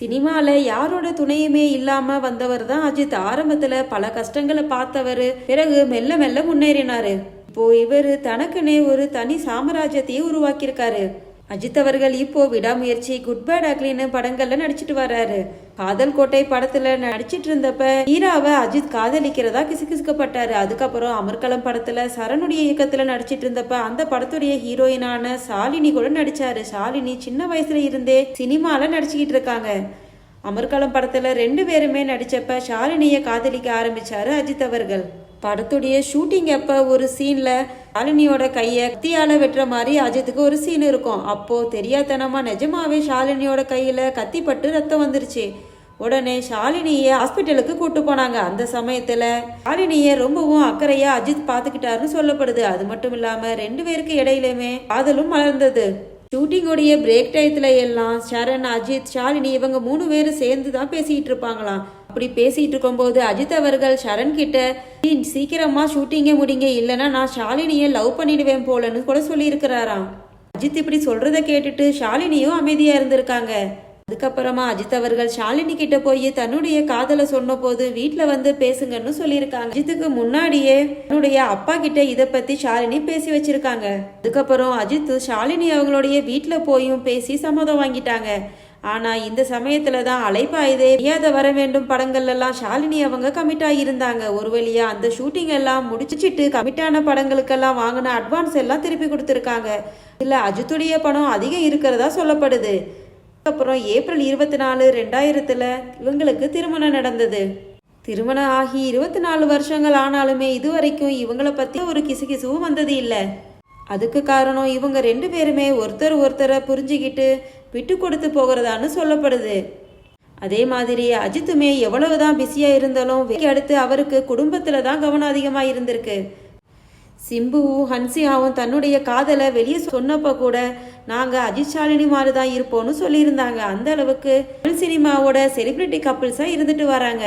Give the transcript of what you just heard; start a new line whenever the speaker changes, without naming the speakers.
சினிமால யாரோட துணையுமே இல்லாம வந்தவர் தான் அஜித். ஆரம்பத்துல பல கஷ்டங்களை பார்த்தவர். பிறகு மெல்ல மெல்ல முன்னேறினாரு. இப்போ இவர் தனக்குன்னே ஒரு தனி சாம்ராஜ்யத்தையே உருவாக்கியிருக்காரு. அஜித் அவர்கள் இப்போ விடாமுயற்சி குட் பேட் அக்லின்னு படங்கள்ல நடிச்சிட்டு வர்றாரு. காதல் கோட்டை படத்துல நடிச்சிட்டு இருந்தப்ப ஹீராவை அஜித் காதலிக்கிறதா கிசுகிசுக்கப்பட்டாரு. அதுக்கப்புறம் அமர்கலம் படத்துல சரணுடைய இயக்கத்துல நடிச்சிட்டு இருந்தப்ப அந்த படத்துடைய ஹீரோயினான சாலினி கூட நடிச்சாரு. சாலினி சின்ன வயசுல இருந்தே சினிமால நடிச்சுக்கிட்டு இருக்காங்க. அமர்கலம் படத்தில் ரெண்டு பேருமே நடித்தப்ப ஷாலினியை காதலிக்க ஆரம்பித்தார் அஜித் அவர்கள். படத்துடைய ஷூட்டிங் அப்போ ஒரு சீனில் ஷாலினியோட கையை கத்தியால் வெட்டுற மாதிரி அஜித்துக்கு ஒரு சீன் இருக்கும். அப்போது தெரியாதனமா நிஜமாவே ஷாலினியோட கையில் கத்தி பட்டு ரத்தம் வந்துருச்சு. உடனே ஷாலினியை ஹாஸ்பிட்டலுக்கு கூட்டு போனாங்க. அந்த சமயத்தில் ஷாலினியை ரொம்பவும் அக்கறையாக அஜித் பார்த்துக்கிட்டாருன்னு சொல்லப்படுது. அது மட்டும் இல்லாமல் ரெண்டு பேருக்கு இடையிலுமே காதலும் மலர்ந்தது. ஷூட்டிங்கோடைய பிரேக் டயத்துல எல்லாம் சரண் அஜித் ஷாலினி இவங்க மூணு பேரும் சேர்ந்து தான் பேசிட்டு இருப்பாங்களாம் அப்படி பேசிட்டு இருக்கும்போது அஜித் அவர்கள் சரண் கிட்ட "நீ சீக்கிரமா ஷூட்டிங்கே முடிங்க. இல்லைன்னா நான் ஷாலினியை லவ் பண்ணிடுவேன் போலன்னு கூட சொல்லியிருக்கிறாராம். அஜித் இப்படி சொல்கிறத கேட்டுட்டு ஷாலினியும் அமைதியா இருந்திருக்காங்க. அதுக்கப்புறமா அஜித் அவர்கள் ஷாலினி கிட்ட போய் தன்னுடைய காதலை சொன்ன போது வீட்ல வந்து பேசுங்கன்னு சொல்லியிருக்காங்க. அஜித்துக்கு முன்னாடியே தன்னுடைய அப்பா கிட்ட இதை பத்தி ஷாலினி பேசி வச்சிருக்காங்க. அதுக்கப்புறம் அஜித் ஷாலினி அவங்களுடைய வீட்டில் போயும் பேசி சம்மதம் வாங்கிட்டாங்க. ஆனா இந்த சமயத்துல தான் அலைப்பாயுதே தெரியாத வர வேண்டும் படங்கள் எல்லாம் ஷாலினி அவங்க கமிட் ஆகியிருந்தாங்க. ஒரு வழியா அந்த ஷூட்டிங் எல்லாம் முடிச்சுட்டு கமிட்டான படங்களுக்கெல்லாம் வாங்கின அட்வான்ஸ் எல்லாம் திருப்பி கொடுத்துருக்காங்க. இல்ல அஜித்துடைய பணம் அதிகம் இருக்கிறதா சொல்லப்படுது. அப்புறம் ஏப்ரல் இருபத்தி நாலு ரெண்டாயிரத்துல இவங்களுக்கு திருமணம் நடந்தது. திருமணம் ஆகி இருபத்தி நாலு வருஷங்கள் ஆனாலுமே இதுவரைக்கும் இவங்கள பத்தி ஒரு கிசுகிசுவும் வந்தது இல்லை. அதுக்கு காரணம் இவங்க ரெண்டு பேருமே ஒருத்தர் ஒருத்தரை புரிஞ்சுக்கிட்டு விட்டு கொடுத்து போகிறதான்னு சொல்லப்படுது. அதே மாதிரி அஜித்துமே எவ்வளவுதான் பிஸியா இருந்தாலும் அடுத்து அவருக்கு குடும்பத்துல தான் கவனம் அதிகமா இருந்திருக்கு. சிம்புவும் ஹன்சியாவும் தன்னுடைய காதலை வெளியே சொன்னப்ப கூட நாங்கள் அஜித்ஷாலினி மாதிரி தான் இருப்போம்னு சொல்லியிருந்தாங்க. அந்த அளவுக்கு தமிழ் சினிமாவோட செலிபிரிட்டி கப்பிள்ஸாக இருந்துட்டு வராங்க.